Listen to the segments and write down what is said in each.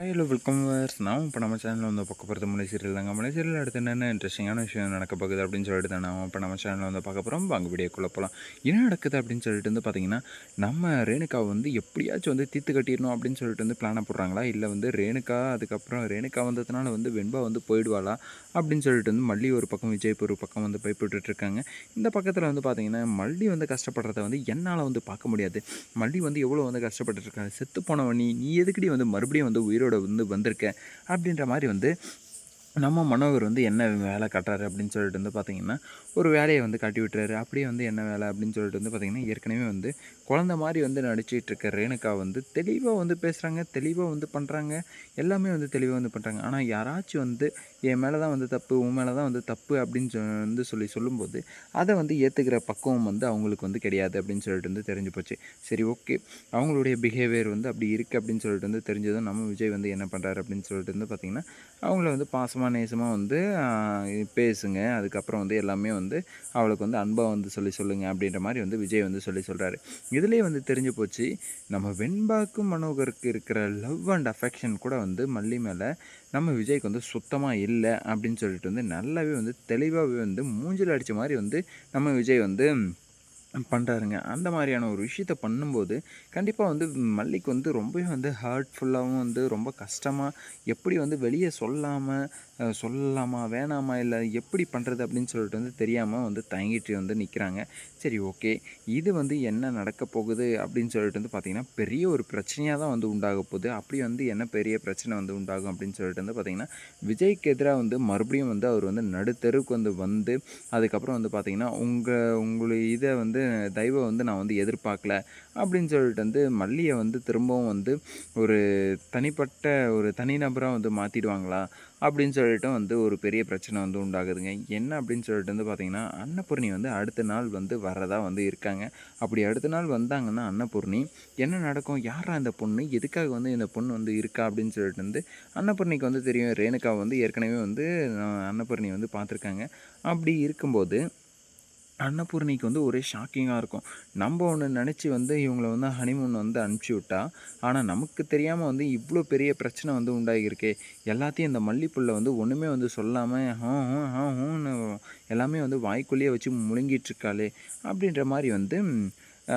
Hello welcome verse நான் இப்போ நம்ம சேனலில் வந்து பார்க்க போகிறது மலை சீரியல் தாங்க. மலை சீரியல் அடுத்து என்னென்ன இன்ட்ரெஸ்டிங்கான விஷயம் நடக்க போகுது அப்படின்னு சொல்லிட்டு தான் நான் இப்போ நம்ம சேனலில் வந்து பார்க்க போகிறோம் வாங்க வீடியோக்குள்ளே போகலாம் என்ன நடக்குது அப்படின்னு சொல்லிட்டு வந்து பார்த்தீங்கன்னா நம்ம ரேணுகாவை வந்து எப்படியாச்சும் வந்து தீர்த்து கட்டிடணும் அப்படின்னு சொல்லிட்டு வந்து பிளானை போடுறாங்களா? இல்லை வந்து ரேணுகா அதுக்கப்புறம் ரேணுகா வந்ததுனால வந்து வெண்பா வந்து போயிடுவாளா? அப்படின்னு சொல்லிட்டு வந்து மல்லி ஒரு பக்கம் விஜய்பூர் பக்கம் வந்து பயப்பட்டுட்டு இருக்காங்க. இந்த பக்கத்தில் வந்து பார்த்தீங்கன்னா மல்லி வந்து கஷ்டப்படுறத வந்து என்னால் வந்து பார்க்க முடியாது. மல்லி வந்து எவ்வளோ வந்து கஷ்டப்பட்டுருக்காங்க செத்து போனவன் நீ எதுக்கடி வந்து மறுபடியும் வந்து உயிரோட வந்து வந்திருக்கேன் அப்படின்ற மாதிரி வந்து நம்ம மனோகர் வந்து என்ன வேலை கட்டுறாரு அப்படின்னு சொல்லிட்டு வந்து பார்த்திங்கன்னா ஒரு வேலையை வந்து காட்டி விட்டுறாரு. அப்படியே வந்து என்ன வேலை அப்படின்னு சொல்லிட்டு வந்து பார்த்திங்கன்னா ஏற்கனவே வந்து குழந்த மாதிரி வந்து நடிச்சிட்டு இருக்க ரேணுகா வந்து தெளிவாக வந்து பேசுகிறாங்க தெளிவாக வந்து பண்ணுறாங்க எல்லாமே வந்து தெளிவாக வந்து பண்ணுறாங்க ஆனால் யாராச்சும் வந்து என் மேலே தான் வந்து தப்பு உன் மேலே தான் வந்து தப்பு அப்படின்னு சொ வந்து சொல்லி சொல்லும்போது அதை வந்து ஏற்றுக்கிற பக்குவம் வந்து அவங்களுக்கு வந்து கிடையாது அப்படின்னு சொல்லிட்டு வந்து தெரிஞ்சு போச்சு. சரி ஓகே. அவங்களுடைய பிஹேவியர் வந்து அப்படி இருக்குது அப்படின்னு சொல்லிட்டு வந்து தெரிஞ்சதும் நம்ம விஜய் வந்து என்ன பண்ணுறாரு அப்படின்னு சொல்லிட்டு வந்து பார்த்திங்கன்னா அவங்கள வந்து பாசம் நேசமாக வந்து பேசுங்க. அதுக்கப்புறம் வந்து எல்லாமே வந்து அவளுக்கு வந்து அன்பாக வந்து சொல்லி சொல்லுங்கள் அப்படின்ற மாதிரி வந்து விஜய் வந்து சொல்லி சொல்கிறாரு இதுலேயே வந்து தெரிஞ்சு போச்சு நம்ம வெண்பாக்கும் மனோகருக்கு இருக்கிற லவ் அண்ட் அஃபெக்ஷன் கூட வந்து மல்லி மேலே நம்ம விஜய்க்கு வந்து சுத்தமாக இல்லை அப்படின்னு சொல்லிட்டு வந்து நல்லாவே வந்து தெளிவாகவே வந்து மூஞ்சில் அடித்த மாதிரி வந்து நம்ம விஜய் வந்து பண்ணுறாருங்க அந்த மாதிரியான ஒரு விஷயத்த பண்ணும்போது கண்டிப்பாக வந்து மல்லிக்கு வந்து ரொம்பவே வந்து ஹார்ட்ஃபுல்லாகவும் வந்து ரொம்ப கஷ்டமாக எப்படி வந்து வெளியே சொல்லாமல் சொல்லலாமா வேணாமா இல்லை எப்படி பண்ணுறது அப்படின்னு சொல்லிட்டு வந்து தெரியாமல் வந்து தயங்கிட்டு வந்து நிற்கிறாங்க சரி ஓகே. இது வந்து என்ன நடக்க போகுது அப்படின்னு சொல்லிட்டு வந்து பார்த்திங்கன்னா பெரிய ஒரு பிரச்சனையாக தான் வந்து உண்டாக போகுது. அப்படி வந்து என்ன பெரிய பிரச்சனை வந்து உண்டாகும் அப்படின்னு சொல்லிட்டு வந்து பார்த்திங்கன்னா விஜய்க்கு எதிராக வந்து மறுபடியும் வந்து அவர் வந்து நடுத்தருக்கு வந்து வந்து அதுக்கப்புறம் வந்து பார்த்திங்கன்னா உங்கள் உங்களுடைய இதை வந்து தெய்வம் வந்து நான் வந்து எதிர்பார்க்கல அப்படின்னு சொல்லிட்டு வந்து மல்லியை வந்து திரும்பவும் வந்து ஒரு தனிப்பட்ட ஒரு தனிநபராக வந்து மாற்றிடுவாங்களா அப்படின்னு சொல்லிட்டு வந்து ஒரு பெரிய பிரச்சனை வந்து உண்டாகுதுங்க. என்ன அப்படின்னு சொல்லிட்டு வந்து பார்த்திங்கன்னா அன்னபூர்ணி வந்து அடுத்த நாள் வந்து வரதா வந்து இருக்காங்க. அப்படி அடுத்த நாள் வந்தாங்கன்னா அன்னபூர்ணி என்ன நடக்கும்? யாரா இந்த பொண்ணு? எதுக்காக வந்து இந்த பொண்ணு வந்து இருக்கா? அப்படின்னு சொல்லிட்டு வந்து அன்னபூர்ணிக்கு வந்து தெரியும். ரேணுகா வந்து ஏற்கனவே வந்து அன்னபூர்ணி வந்து பார்த்துருக்காங்க அப்படி இருக்கும்போது அன்னபூர்ணிக்கு வந்து ஒரே ஷாக்கிங்காக இருக்கும். நம்ம ஒன்று நினச்சி வந்து இவங்கள வந்து ஹனிமூன் வந்து அனுப்பிச்சி விட்டா ஆனால் நமக்கு தெரியாமல் வந்து இவ்வளோ பெரிய பிரச்சனை வந்து உண்டாகியிருக்கே. எல்லாத்தையும் இந்த மல்லிப்புள்ள வந்து ஒன்றுமே வந்து சொல்லாமல் ஹோ ஹோ ஹோ ஹோன்னு எல்லாமே வந்து வாய்க்குள்ளேயே வச்சு முழுங்கிட்டுருக்காளே அப்படின்ற மாதிரி வந்து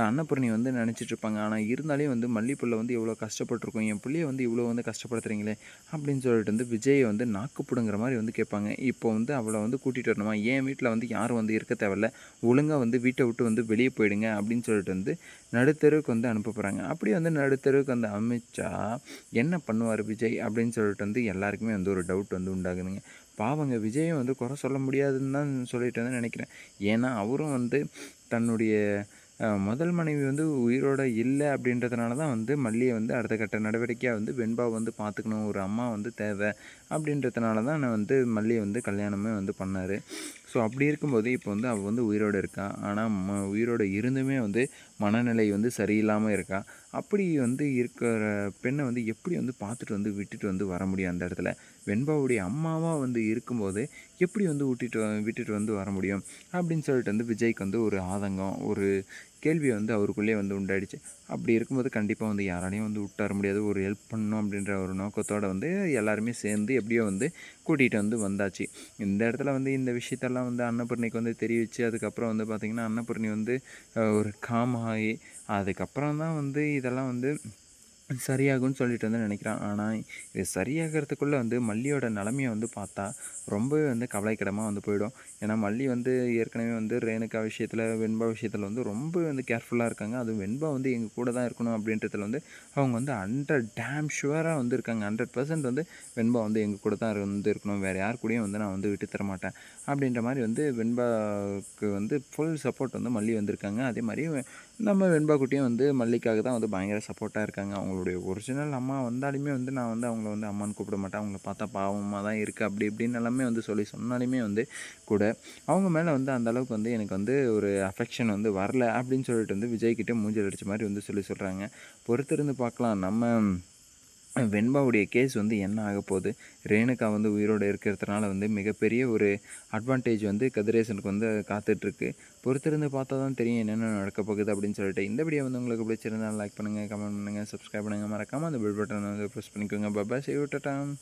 அன்னபூர்ணி வந்து நினச்சிட்ருப்பாங்க. ஆனால் இருந்தாலே வந்து மல்லிப்புள்ள வந்து இவ்வளோ கஷ்டப்பட்டுருக்கோம் என் பிள்ளைய வந்து இவ்வளோ வந்து கஷ்டப்படுத்துறீங்களே அப்படின்னு சொல்லிட்டு வந்து விஜயை வந்து நாக்குப்பிடுங்கிற மாதிரி வந்து கேட்பாங்க. இப்போ வந்து அவளை வந்து கூட்டிகிட்டு வரணுமா? என் வீட்டில் வந்து யாரும் வந்து இருக்க தேவையில்ல. ஒழுங்காக வந்து வீட்டை விட்டு வந்து வெளியே போயிடுங்க அப்படின்னு சொல்லிட்டு வந்து நடுத்தருவுக்கு வந்து அனுப்ப போகிறாங்க அப்படி வந்து நடுத்தருவுக்கு வந்து அமைச்சா என்ன பண்ணுவார் விஜய் அப்படின்னு சொல்லிட்டு வந்து எல்லாருக்குமே வந்து ஒரு டவுட் வந்து உண்டாகுதுங்க. பாவங்க விஜயும் வந்து குறை சொல்ல முடியாதுன்னு தான் சொல்லிட்டு வந்து நினைக்கிறேன். ஏன்னா அவரும் வந்து தன்னுடைய முதல் மனைவி வந்து உயிரோடு இல்லை அப்படின்றதுனால தான் வந்து மல்லியை வந்து அடுத்த கட்ட நடவடிக்கையாக வந்து வெண்பா வந்து பார்த்துக்கணும் ஒரு அம்மா வந்து தேவை அப்படின்றதுனால தான் நான் வந்து மல்லியை வந்து கல்யாணமே வந்து பண்ணார். ஸோ அப்படி இருக்கும்போது இப்போ வந்து அவள் வந்து உயிரோடு இருக்கா? ஆனால் ம உயிரோடு இருந்துமே வந்து மனநிலை வந்து சரியில்லாமல் இருக்கா? அப்படி வந்து இருக்கிற பெண்ணை வந்து எப்படி வந்து பார்த்துட்டு வந்து விட்டுட்டு வந்து வர முடியும் அந்த இடத்துல? வெண்பாவுடைய அம்மாவாக வந்து இருக்கும்போது எப்படி வந்து விட்டுட்டு விட்டுட்டு வந்து வர முடியும்? அப்படின்னு சொல்லிட்டு வந்து விஜய்க்கு வந்து ஒரு ஆதங்கம் ஒரு கேள்வி வந்து அவருக்குள்ளேயே வந்து உண்டாயிடுச்சு. அப்படி இருக்கும்போது கண்டிப்பாக வந்து யாராலையும் வந்து விட்டார முடியாது. ஒரு ஹெல்ப் பண்ணணும் அப்படின்ற ஒரு நோக்கத்தோடு வந்து எல்லாருமே சேர்ந்து எப்படியோ வந்து கூட்டிகிட்டு வந்து வந்தாச்சு. இந்த இடத்துல வந்து இந்த விஷயத்தெல்லாம் வந்து அன்னபூர்ணிக்கு வந்து தெரிவித்து அதுக்கப்புறம் வந்து பார்த்திங்கன்னா அன்னபூர்ணி வந்து ஒரு காமாகி அதுக்கப்புறம் தான் வந்து இதெல்லாம் வந்து சரியாகும்னு சொல்லிட்டு வந்து நினைக்கிறான். ஆனால் இது சரியாகிறதுக்குள்ளே வந்து மல்லியோட நிலமையை வந்து பார்த்தா ரொம்பவே வந்து கவலைக்கிடமாக வந்து போயிடும். ஏன்னா மல்லி வந்து ஏற்கனவே வந்து ரேணுக்கா விஷயத்தில் வெண்பா விஷயத்தில் வந்து ரொம்ப வந்து கேர்ஃபுல்லாக இருக்காங்க. அதுவும் வெண்பா வந்து எங்கள் கூட தான் இருக்கணும் அப்படின்றதுல வந்து அவங்க வந்து ஹண்ட்ரட் டேம் ஷுவராக வந்து இருக்காங்க. ஹண்ட்ரட் பர்சன்ட் வந்து வெண்பா வந்து எங்கள் கூட தான் வந்து இருக்கணும். வேறு யார் கூடயும் வந்து நான் வந்து விட்டு தர மாட்டேன். அப்படின்ற மாதிரி வந்து வெண்பாவுக்கு வந்து ஃபுல் சப்போர்ட் வந்து மல்லி வந்திருக்காங்க. அதே மாதிரி நம்ம வெண்பா குட்டியும் வந்து மல்லிக்காக தான் வந்து பயங்கர சப்போர்ட்டாக இருக்காங்க. அவங்களுடைய ஒரிஜினல் அம்மா வந்தாலுமே வந்து நான் வந்து அவங்கள வந்து அம்மான்னு கூப்பிட மாட்டேன். அவங்கள பார்த்தா பாவமாக தான் இருக்குது அப்படி இப்படின்னு எல்லாமே வந்து சொல்லி சொன்னாலுமே வந்து கூட அவங்க மேலே வந்து அந்தளவுக்கு வந்து எனக்கு வந்து ஒரு அஃபெக்ஷன் வந்து வரல. அப்படின்னு சொல்லிட்டு வந்து விஜய்கிட்ட மூஞ்சல் அடித்த மாதிரி வந்து சொல்லி சொல்கிறாங்க பொறுத்திருந்து பார்க்கலாம். நம்ம வெண்பாவுடைய கேஸ் வந்து என்ன ஆக போகுது? ரேணுகா வந்து உயிரோடு இருக்கிறதுனால வந்து மிகப்பெரிய ஒரு அட்வான்டேஜ் வந்து கதிரேசனுக்கு வந்து காத்துட்ருக்கு. பொறுத்திருந்து பார்த்தா தான் தெரியும் என்னென்ன நடக்க போகுது அப்படின்னு சொல்லிட்டு. இந்த வீடியோ வந்து உங்களுக்கு பிடிச்சிருந்தால் லைக் பண்ணுங்கள் கமெண்ட் பண்ணுங்கள் சப்ஸ்கிரைப் பண்ணுங்கள் மறக்காமல் அந்த பெல் பட்டனை வந்து ப்ரெஸ் பண்ணிக்கோங்க. பாபா சேவ் விட்டுட்டான்